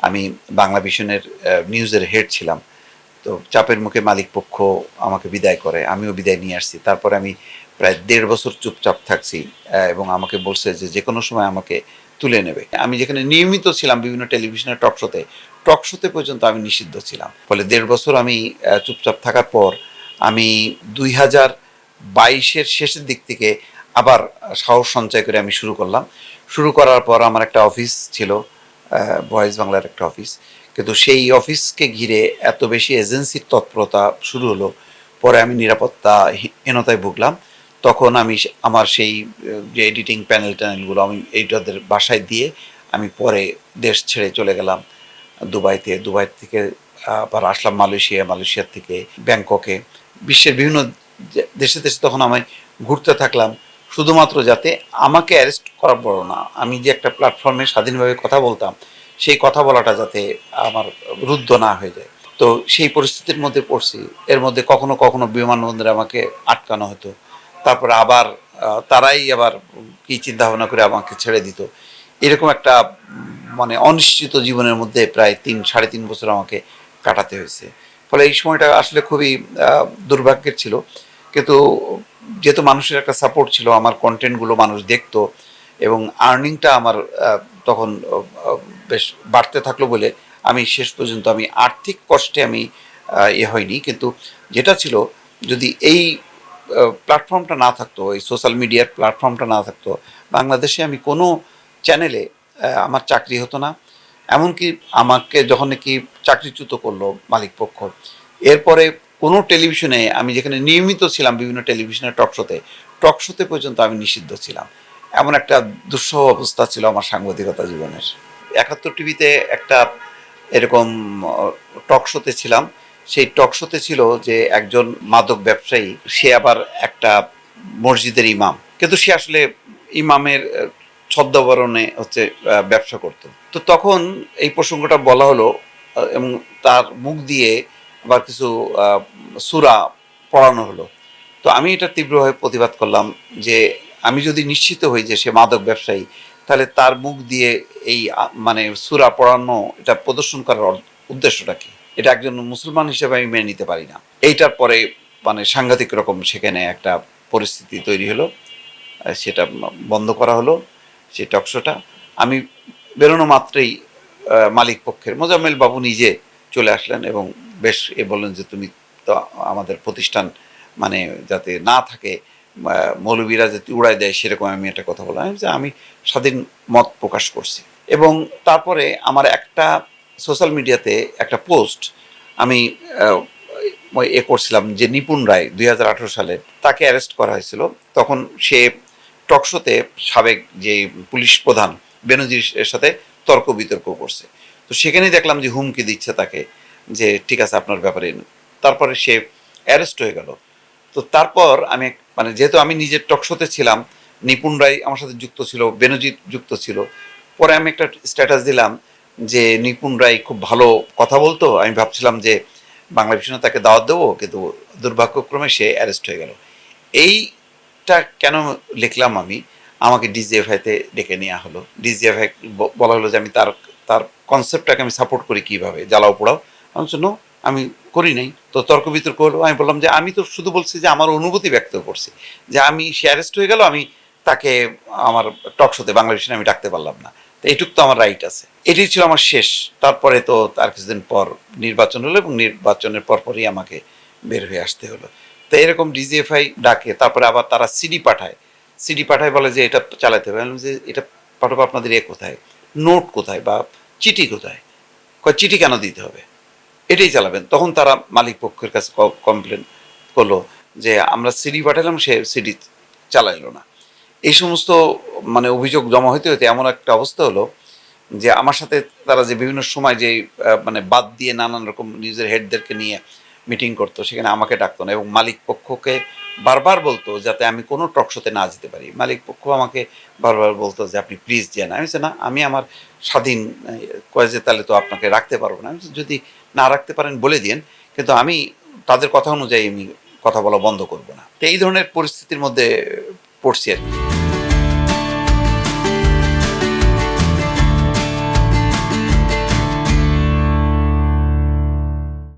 আমি বাংলা ভিশনের নিউজের হেড ছিলাম। তো চাপের মুখে মালিক পক্ষ আমাকে বিদায় করে, আমিও বিদায় নিয়ে আসছি। তারপরে আমি প্রায় দেড় বছর চুপচাপ থাকছি এবং আমাকে বলছে যে যে কোনো সময় আমাকে তুলে নেবে। আমি যেখানে নিয়মিত ছিলাম বিভিন্ন টেলিভিশনের টক শোতে টক শোতে পর্যন্ত আমি নিষিদ্ধ ছিলাম। ফলে দেড় বছর আমি চুপচাপ থাকার পর আমি দুই হাজার বাইশের শেষের দিক থেকে আবার সাহস সঞ্চয় করে আমি শুরু করলাম। শুরু করার পর আমার একটা অফিস ছিল ভয়েস বাংলার একটা অফিস কিন্তু সেই অফিসকে ঘিরে এত বেশি এজেন্সির তৎপরতা শুরু হলো, পরে আমি নিরাপত্তা হীনতায় ভুগলাম। তখন আমি আমার সেই যে এডিটিং প্যানেল ট্যানেলগুলো আমি এইটাদের বাসায় দিয়ে আমি পরে দেশ ছেড়ে চলে গেলাম দুবাইতে। দুবাই থেকে, আবার আসলাম মালয়েশিয়া, মালয়েশিয়ার থেকে ব্যাংককে। বিশ্বের বিভিন্ন দেশে দেশে তখন আমি ঘুরতে থাকলাম। শুধুমাত্র যাতে আমাকে অ্যারেস্ট করা বড় না, আমি যে একটা প্ল্যাটফর্মে স্বাধীনভাবে কথা বলতাম, সেই কথা বলাটা যাতে আমার রুদ্ধ না হয়ে যায়। তো সেই পরিস্থিতির মধ্যে পড়ছি। এর মধ্যে কখনো কখনো বিমানবন্দরে আমাকে আটকানো হতো। তারপর আবার তারাই আবার কি চিন্তা ভাবনা করে আমাকে ছেড়ে দিত। এরকম একটা মানে অনিশ্চিত জীবনের মধ্যে প্রায় তিন, সাড়ে তিন বছর আমাকে কাটাতে হয়েছে। ফলে এই সময়টা আসলে খুবই দুর্ভাগ্যের ছিল। কিন্তু যেহেতু মানুষের একটা সাপোর্ট ছিল, আমার কন্টেন্টগুলো মানুষ দেখতো এবং আর্নিংটা আমার তখন বেশ বাড়তে থাকল বলে আমি শেষ পর্যন্ত আমি আর্থিক কষ্টে আমি ইয়ে হয়নি কিন্তু যেটা ছিল, যদি এই প্ল্যাটফর্মটা না থাকতো, এই সোশ্যাল মিডিয়ার প্ল্যাটফর্মটা না থাকতো, বাংলাদেশে আমি কোনো চ্যানেলে আমার চাকরি হতো না। এমনকি আমাকে যখন নাকি চাকরিচ্যুত করল মালিকপক্ষ, এরপরে কোনো টেলিভিশনে আমি যেখানে নিয়মিত ছিলাম, বিভিন্ন টেলিভিশনের টক শোতে টক শোতে পর্যন্ত আমি নিষিদ্ধ ছিলাম। এমন একটা দুঃসহ অবস্থা ছিল আমার সাংবাদিকতা জীবনের। একাত্তর টিভিতে একটা এরকম টক শোতে ছিলাম। সেই টক শোতে ছিল যে একজন মাদক ব্যবসায়ী, সে আবার একটা মসজিদের ইমাম। কিন্তু সে আসলে ইমামের ছদ্মবরণে হচ্ছে ব্যবসা করত। তো তখন এই প্রসঙ্গটা বলা হলো এবং তার মুখ দিয়ে আবার কিছু সুরা পড়ানো হলো। তো আমি এটা তীব্রভাবে প্রতিবাদ করলাম যে আমি যদি নিশ্চিত হই যে সে মাদক ব্যবসায়ী, তাহলে তার মুখ দিয়ে এই মানে সুরা পড়ানো, এটা প্রদর্শন করার উদ্দেশ্যটা কি? এটা একজন মুসলমান হিসেবে আমি মেনে নিতে পারি না। এইটার পরে মানে সাংঘাতিক রকম সেখানে একটা পরিস্থিতি তৈরি হলো। সেটা বন্ধ করা হলো সেই টকশোটা। আমি বেরোনো মাত্রেই মালিক পক্ষের মোজাম্মেল বাবু নিজে চলে আসলেন এবং বেশ এ বললেন যে তুমি তো আমাদের প্রতিষ্ঠান মানে যাতে না থাকে মৌলবীরা যাতে উড়াই দেয়, সেরকম আমি একটা কথা বললাম। যে আমি স্বাধীন মত প্রকাশ করছি। এবং তারপরে আমার একটা সোশ্যাল মিডিয়াতে একটা পোস্ট আমি এ করছিলাম যে নিপুণ রায় দুই হাজার আঠেরো সালে তাকে অ্যারেস্ট করা হয়েছিল। তখন সে টকশোতে সাবেক যে পুলিশ প্রধান বেনজির সাথে তর্ক বিতর্ক করছে। তো সেখানেই দেখলাম যে হুমকি দিচ্ছে তাকে। যে ঠিক আছে, আপনার ব্যাপারে তারপরে সে অ্যারেস্ট হয়ে গেল। তো তারপর আমি মানে যেহেতু আমি নিজের টকশোতে ছিলাম, নিপুণ রায় আমার সাথে যুক্ত ছিল বেনজির যুক্ত ছিল, পরে আমি একটা স্ট্যাটাস দিলাম যে নিপুণ রায় খুব ভালো কথা বলতো। আমি ভাবছিলাম যে বাংলা ভীষণে তাকে দাওয়াত দেবো, কিন্তু দুর্ভাগ্যক্রমে সে অ্যারেস্ট হয়ে গেল। এইটা কেন লিখলাম আমি? আমাকে ডিজিএফআইতে ডেকে নেওয়া হলো। ডিজিএফআই বলা হলো যে আমি তার তার কনসেপ্টটাকে আমি সাপোর্ট করি কীভাবে? জ্বালাও পোড়াও। আমি "No, আমি করি নাই। তো তর্ক বিতর্ক হলো। আমি বললাম যে আমি তো শুধু বলছি যে আমার অনুভূতি ব্যক্ত করছি। যে আমি সে অ্যারেস্ট হয়ে গেল আমি তাকে আমার টক শোতে বাংলাদেশে আমি ডাকতে পারলাম না। তো এটুক তো আমার রাইট আছে। এটাই ছিল আমার শেষ। তারপরে তো তার কিছুদিন পর নির্বাচন হলো এবং নির্বাচনের পরপরই আমাকে বের হয়ে আসতে হলো। তো এরকম ডিজিএফআই ডাকে তারপরে আবার তারা সিডি পাঠায়। সিডি পাঠায় বলে যে এটা চালাতে হবে। যে এটা পাঠাবো আপনাদের এ কোথায়? নোট কোথায় বা চিঠি কোথায়? চিঠি কেন দিতে হবে? এটাই চালাবেন। তখন তারা মালিক পক্ষের কাছে কমপ্লেন করল যে, আমরা সিডি পাঠালাম, সে সিডি চালাইলো না। এই সমস্ত মানে অভিযোগ জমা হইতে হইতে এমন একটা অবস্থা হলো যে, আমার সাথে তারা যে বিভিন্ন সময় যে মানে বাদ দিয়ে নানান রকম নিউজের হেডদেরকে নিয়ে মিটিং করতো, সেখানে আমাকে ডাকতো না এবং মালিক পক্ষকে বারবার বলতো যাতে আমি কোনো টকশোতে না যেতে পারি। মালিক পক্ষ আমাকে বারবার বলতো যে, আপনি প্লিজ যান। আমি না, আমি আমার স্বাধীন কয়ে যে তাহলে তো আপনাকে রাখতে পারব না। যদি না রাখতে পারেন বলে দিন কিন্তু আমি তাদের কথা অনুযায়ী আমি কথা বলা বন্ধ করব না। তো এই ধরনের পরিস্থিতির মধ্যে পড়ছি আর কি।